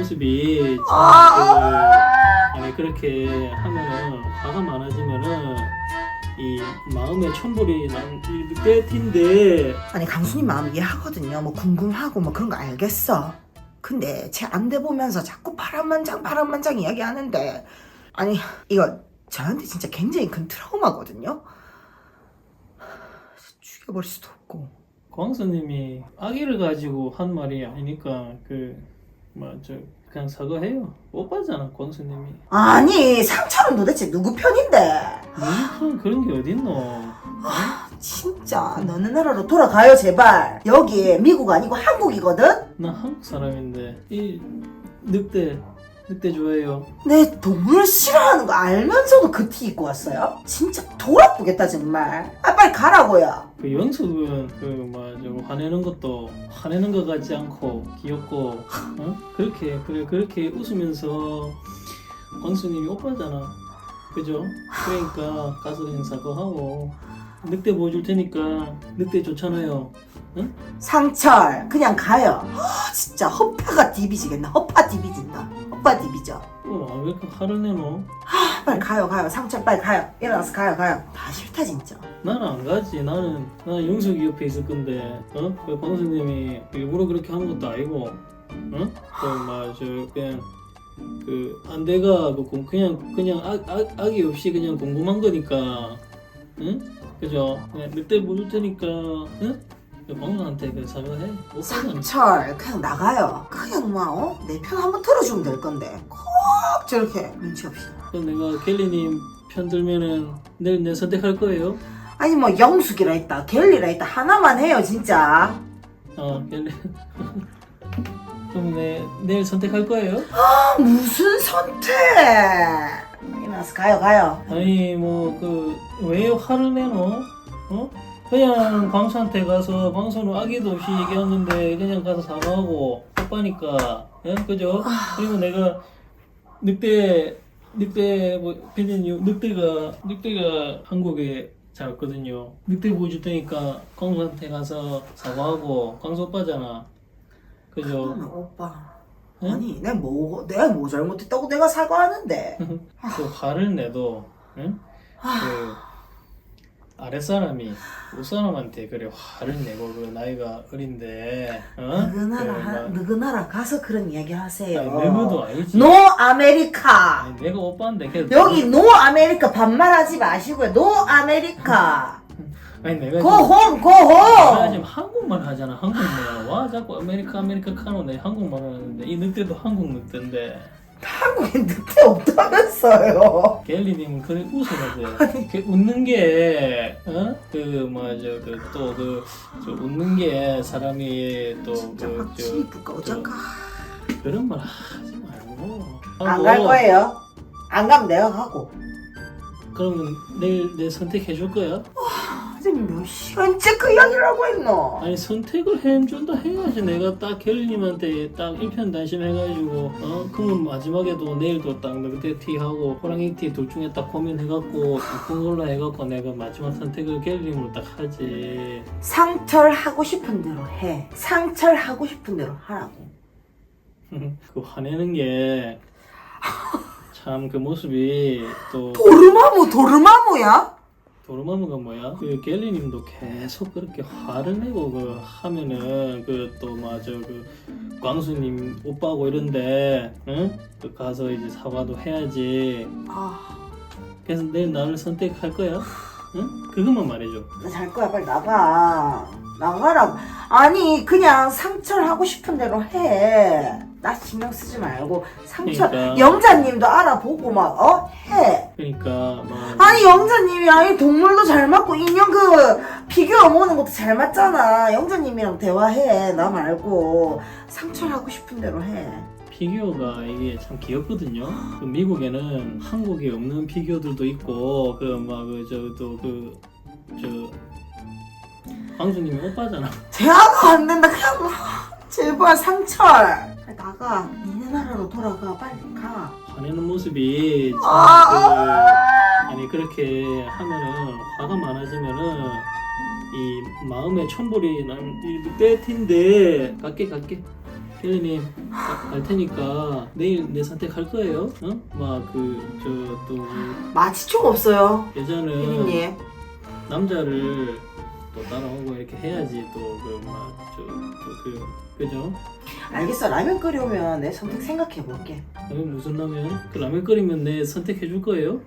모습이 아. 아니 그렇게 하면은 화가 많아지면은 이 마음에 천불이 난 늑대티인데 아니 강수님 마음 이해하거든요. 뭐 궁금하고 뭐 그런 거 알겠어. 근데 제 안대 보면서 자꾸 파란만장 파란만장 이야기하는데 아니 이거 저한테 진짜 굉장히 큰 트라우마거든요. 죽여버릴 수도 없고. 광수님이 아기를 가지고 한 말이 아니니까 그 뭐저 그냥 사과해요 오빠잖아 광수님이 아니 상처는 도대체 누구 편인데? 무슨 그런 게 어딨노 진짜 너네 나라로 돌아가요 제발. 여기 미국 아니고 한국이거든. 나 한국 사람인데 이 늑대 늑대 좋아해요 내 동물 싫어하는 거 알면서도 그 티 입고 왔어요? 진짜 돌아보겠다 정말. 아 빨리 가라고요. 그 영숙은 그뭐저 화내는 것도 화내는 것 같지 않고 귀엽고 어? 그렇게 그래 그렇게 웃으면서 광수님이 오빠잖아 그죠? 그러니까 가서 그냥 사과하고 늑대 보여줄 테니까 늑대 좋잖아요 상철 그냥 가요. 아, 진짜 허파가 디비지겠나? 허파 디비진다. 허파 디비죠. 어 왜 이렇게 화를 내노? 아, 빨리 가요 가요. 상철 빨리 가요. 일어나서 가요 가요. 다 싫다 진짜. 나는 안 가지 나는 나는 영숙이 옆에 있을 건데 어? 그 광수님이 일부러 그렇게 한 것도 아니고 어? 그막저 그냥 그 안대가 그 공- 그냥 그냥 악, 악, 악이 없이 그냥 궁금한 거니까 응? 그죠? 그냥 늑대 보줄 테니까 응? 그 광수한테 그 사과해 못 가잖아 상철 그냥 나가요. 그냥 뭐내 편 한번 들어주면 될 건데 꼭 저렇게 눈치 없이. 그럼 내가 켈리님 편 들면은 내일 내 선택할 거예요? 아니 뭐 영숙이라 했다 겔리라 했다 하나만 해요 진짜. 어 켈리 그럼 내 내일 선택할 거예요? 아, 무슨 선택? 일어나서 가요 가요. 아니 뭐 그 왜 화를 내노? 어? 그냥 광수한테 가서 광수는 아기도 없이 얘기하는데 그냥 가서 사과하고 오빠니까 예? 그죠? 그리고 내가 늑대 늑대 뭐 피디님 늑대가 늑대가 한국에 잘 왔거든요. 늑대 보여줄 테니까 광수한테 가서 사과하고 광수 오빠잖아. 그죠? 오빠. 응? 아니 내가 뭐 내가 뭐 잘못했다고 내가 사과하는데. 그 화를 내도 응? 그 아랫사람이 윗사람한테 그래 화를 내고 그 나이가 어린데 어? 하- 막- 느그나라 가서 그런 이야기 하세요. 아니, 내부도 아니지 노 아메리카. 아니, 내가 오빠인데 걔 여기 노 아메리카 반말하지 마시고요. 노 아메리카. 아니 내가 고 지금, 홈, 고 내가 홈. 지금 한국말 하잖아 한국말 와 자꾸 아메리카 아메리카 카노 내 한국말 하는데 이 늑대도 한국 늑대인데 한국에 늑대 없다면서요. 갤리님은 그래 웃어가지고 그 웃는 게 어? 그 뭐죠 그또 그 저 웃는 게 사람이 진짜 또그 확실히 부까 어쩐가. 그런 말 하지 말고 안갈 거예요. 안 가면 내가 가고. 그러면 내일 내 선택해 줄 거야? 지금 몇 시간째 그 이야기를 하고 있노? 아니 선택을 해준다 해야지 내가 딱 갤리님한테 딱 일편단심 해가지고 어 그러면 마지막에도 내일도 딱 늑대 티 하고 호랑이 티 둘 중에 딱 고민해갖고 이쁜 걸로 해갖고 내가 마지막 선택을 갤리님으로 딱 하지 상철 하고 싶은 대로 해. 상철 하고 싶은 대로 하라고. 그 화내는 게 참 그 모습이 또 도르마무 도르마무야? 도르마무가 뭐야? 그 갤리님도 계속 그렇게 화를 내고 그 하면은 그 또 맞아 그 광수님 오빠고 이런데 응? 그 가서 이제 사과도 해야지. 아, 그래서 내일 나를 선택할 거야? 응? 그것만 말해줘. 나잘 거야. 빨리 나가. 나가라. 아니 그냥 상철 하고 싶은 대로 해. 나 신경 쓰지 말고 상철 그러니까. 영자님도 알아보고 막 어? 해. 그러니까 막 아니 영자님이 아니 동물도 잘 맞고 인형 그 피규어 모으는 것도 잘 맞잖아. 영자님이랑 대화해. 나 말고 상철 하고 싶은 대로 해. 피규어가 이게 참 귀엽거든요. 그 미국에는 한국에 없는 피규어들도 있고 그 막 그 저 또 그 저 광수님이 오빠잖아. 대화가 안 된다. 그냥 뭐, 제발 상철. 빨리 나가. 니네 나라로 돌아가. 빨리 가. 화내는 모습이 참 아. 그, 아니 그렇게 하면은 화가 많아지면은 이 마음에 천불이 난이 늑대티인데 갈게 갈게 딱갈 테니까 내일 내 선택할 거예요. 어? 막그저또 마취총 없어요 여자는 피디님 남자를 또 따라오고 이렇게 해야지 또그막저또그 그죠? 알겠어 라면 끓여오면 내 선택 생각해 볼게 라면 무슨 라면? 그 라면 끓이면 내 선택해 줄 거예요?